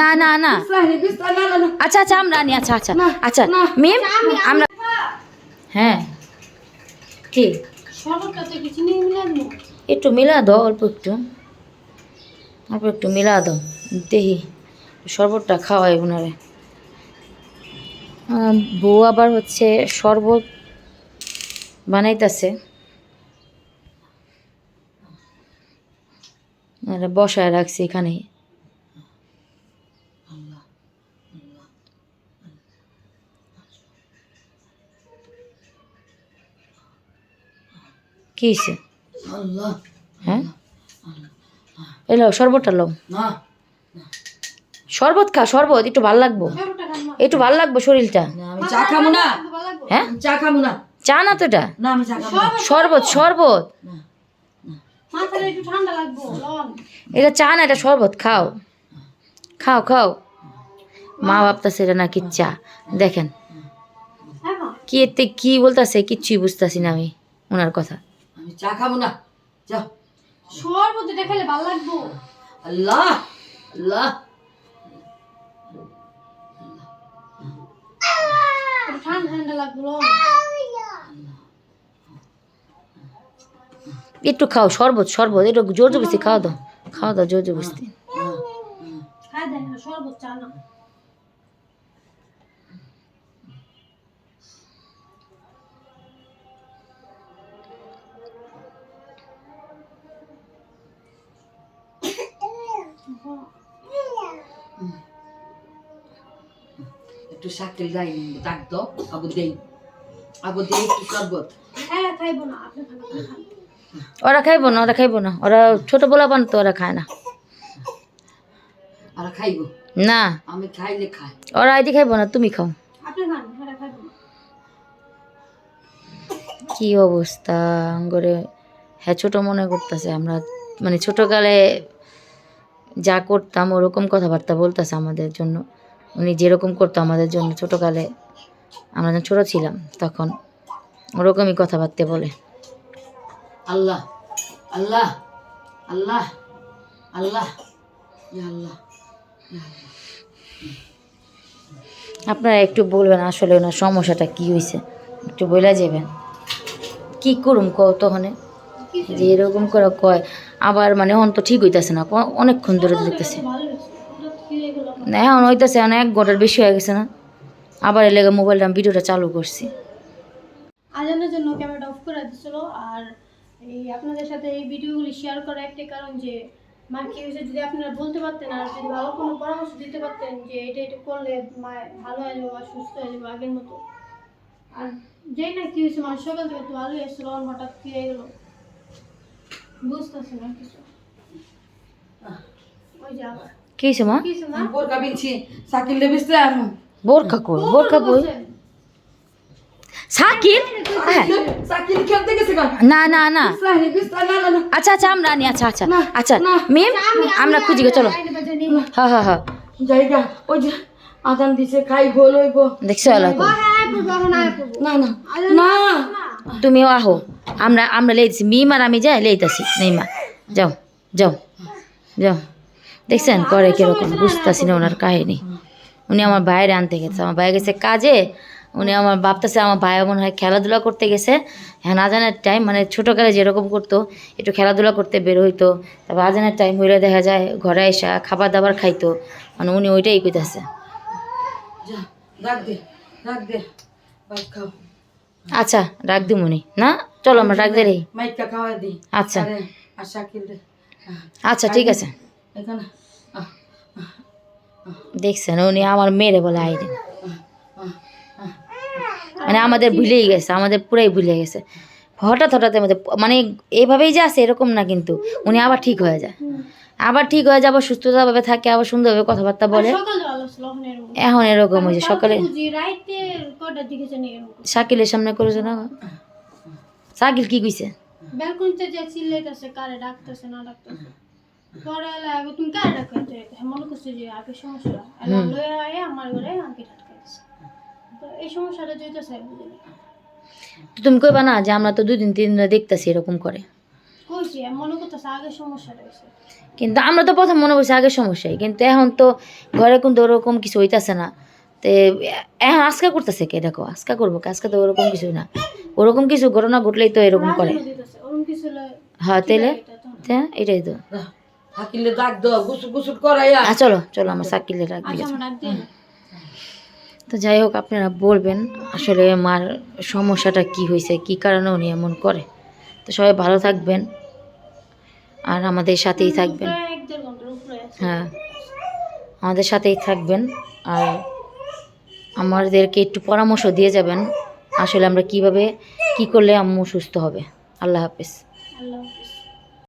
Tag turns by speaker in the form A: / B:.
A: না না না।
B: না না না।
A: আচ্ছা আচ্ছা আমরা আনি আচ্ছা আচ্ছা। আচ্ছা
B: না।
A: মিম আমরা হ্যাঁ। কি? একটু মিলা দাও অল্প একটু। অল্প একটু মিলা দাও। দেখি শরবতটা খাওয়াই ওনারে বউ আবার হচ্ছে শরবত বানাইতেছে। বসায় রাখছি এখানে কি হয়েছে হ্যাঁ? এলো শরবতটা লো শরবত খা শরবত একটু ভালো লাগবো।
C: মা।
A: একটু ভালো লাগবো শরীরটা।
B: চা খাব না।
A: হ্যাঁ?
B: চা খাব না।
A: চা না তো এটা?
B: না আমি চা খাব না।
A: শরবত শরবত
C: মাথাটা একটু ঠান্ডা লাগবে লবণ।
A: এটা চা না এটা শরবত খাও। খাও খাও। মা। ভাবতেছে এটা নাকি চা। দেখেন।
C: হ্যাঁ মা।
A: কি এতে কি বলতেছে কিচ্ছুই বুঝতেছি না আমি ওনার কথা।
B: আমি চা খাব না।
C: খেলে ভালো লাগবে।
B: আল্লাহ আল্লাহ।
C: একটু ঠান্ডা ঠান্ডা লাগবে
A: একটু খাও শরবত শরবত। একটু জোর জবস্তি খাওয়া দাও। খাওয়া দাও জোর
C: দেয় না শরবত চা না।
B: একটু ডাক দাও আবু দেই। আবু দেই একটু শরবত।
C: হ্যাঁ খাইবো না আপনি
A: ওরা খাইবো না ওরা খাইবো না। ওরা ছোট বলা পান তো ওরা খায় না।
B: খাইবো?
A: না।
B: আমি খাইলে খাই
A: ওরা আইদি খাইবো না তুমি খাও।
C: আপনি খান খাইবো
A: কি অবস্থা? করে হ্যাঁ ছোট মনে করতেছে আমরা। মানে ছোটকালে যা করতাম ওরকম কথাবার্তা বলতেছে আমাদের জন্য। উনি যেরকম করতো আমাদের জন্য। ছোটোকালে আমরা যখন ছোটো ছিলাম তখন ওরকমই কথাবার্তা বলে।
B: আল্লাহ আল্লাহ আল্লাহ আল্লাহ আল্লাহ
A: আপনারা একটু বলবেন আসলে ওনার সমস্যাটা কি হয়েছে একটু বলে যাবেন। কি করুম ক তখনে? যে এরকম করে কয়, আবার মানে অন তো ঠিক হইতেছে না অনেকক্ষণ ধরে দেখতেছে। না, এখন হইতেছে, এখন এক ঘণ্টার বেশি হয়ে গেছে না। আবার এলে মোবাইলটা আমি ভিডিওটা চালু করছি।
C: আজানের জন্য ক্যামেরাটা অফ করে দিছিল, আর এই আপনাদের সাথে এই ভিডিওগুলি শেয়ার করার একটাই কারণ যে মা কি হয়েছে যদি আপনারা বলতে পারতেন, আর যদি ভালো কোনো পরামর্শ দিতে পারতেন যে, এটা এটা করলে মা ভালো হয়ে যাবে বা সুস্থ হয়ে যাবে আগের মতো। আর যেই না কি হয়েছে, মা সকাল থেকে তো ভালোই এসেছিল হঠাৎ কি হয়ে গেলো? বুঝতেছি না কিছু। ওই যে আবার।
A: কি হয়েছে মা?
C: কি হয়েছে মা?
B: বোরকা বিনছি সাকিল রে বিসতে আর।
A: বোরখা কই বোরখা কই সাকিব হ্যাঁ।
B: সাকিল খেলতে গেছে
A: না না না।
B: বিসলাহি বিসলাহি না না না।
A: আচ্ছা আচ্ছা আমরা আনি আচ্ছা আচ্ছা। আচ্ছা মেম আমরা খুঁজি গো চলো। হ্যাঁ হ্যাঁ হ্যাঁ।
B: জায়গা ওই যে আদান দিছে খাই গোল হইব।
A: দেখছ
B: না না। না।
A: তুমিও আহো। আমরা আমরা লেইছি মিম আর আমি যাই লেইতাছি। নেইমা যাও যাও যাও। দেখছেন করে কীরকম বুঝতেছি না ওনার কাহিনী। উনি আমার বাইরে আনতে গেছে। আমার ভাই গেছে কাজে। উনি আমার ভাবতেছে আমার ভাই মনে হয় খেলাধুলা করতে গেছে। হ্যাঁ আজানের টাইম মানে ছোটোকালে যেরকম করতো একটু খেলাধুলা করতে বের হইতো। তারপর আজানের টাইম হইলে দেখা যায় ঘরে এসে খাবার দাবার খাইতো। মানে উনি ওইটাই কইতাছে। আচ্ছা রাখ দিমুনি না? চলো আমরা রাখ দে রে
B: মাইকা খাওয়া দি
A: আচ্ছা। আচ্ছা ঠিক আছে। দেখছেন উনি আমার মেরে বলে আইডেন মানে আমাদের ভুলেই গেছে আমাদের পুরাই ভুলে গেছে। হঠাৎ হঠাৎ আমাদের মানে এইভাবেই যে আসে এরকম না কিন্তু উনি আবার ঠিক হয়ে যায়। আবার ঠিক হয়ে যায় আবার সুস্থতাভাবে থাকে আবার সুন্দরভাবে কথাবার্তা বলে।
C: এখন এরকম
A: হয়েছে সকালে শাকিলের সামনে করেছে না? শাকিল কি কইছে?
C: ব্যালকনিতে যে চিল্লাইতেছে কারে ডাকতেছে না ডাকতেছে। পরে লাগে তুমি কারে ডাকতে মনে করছে যে আগে সমস্যা। এলা লয়ে আয় আমার ঘরে আগে ডাকাইছে তো এই সমস্যাটা যেতেছে বুঝলি
A: তো তুমি কইবা না যে আমরা তো দুদিন তিন দিন দেখতেছি এরকম করে?
C: কইছি মনে করতেছে আগে সমস্যা রয়েছে
A: কিন্তু আমরা তো প্রথম মনে করছি আগের সমস্যাই কিন্তু এখন তো ঘরে কিন্তু ওরকম কিছু হইতাছে না। তে এখন আজকে করতেছে কে? দেখো আজকে করব কি? আজকে তো ওরকম কিছু না। ওরকম কিছু ঘটনা ঘটলেই তো এরকম করে। হ্যাঁ তেলে? হ্যাঁ এটাই তো।
B: থাকিলে ডাক দাও গুসু গুসু করাইয়া।
A: আ চলো চলো আমার সাকিলে রাখবি
C: আচ্ছা ডাক
A: তো যাই হোক আপনারা বলবেন আসলে মার সমস্যাটা কি হয়েছে কি কারণে উনি এমন করে। তো সবাই ভালো থাকবেন আর আমাদের সাথেই থাকবেন। হ্যাঁ আমাদের সাথেই থাকবেন আর আমাদেরকে একটু পরামর্শ দিয়ে যাবেন। আসলে আমরা কীভাবে, কি করলে আম্মু সুস্থ হবে। আল্লাহ হাফিজ।
C: আল্লাহ।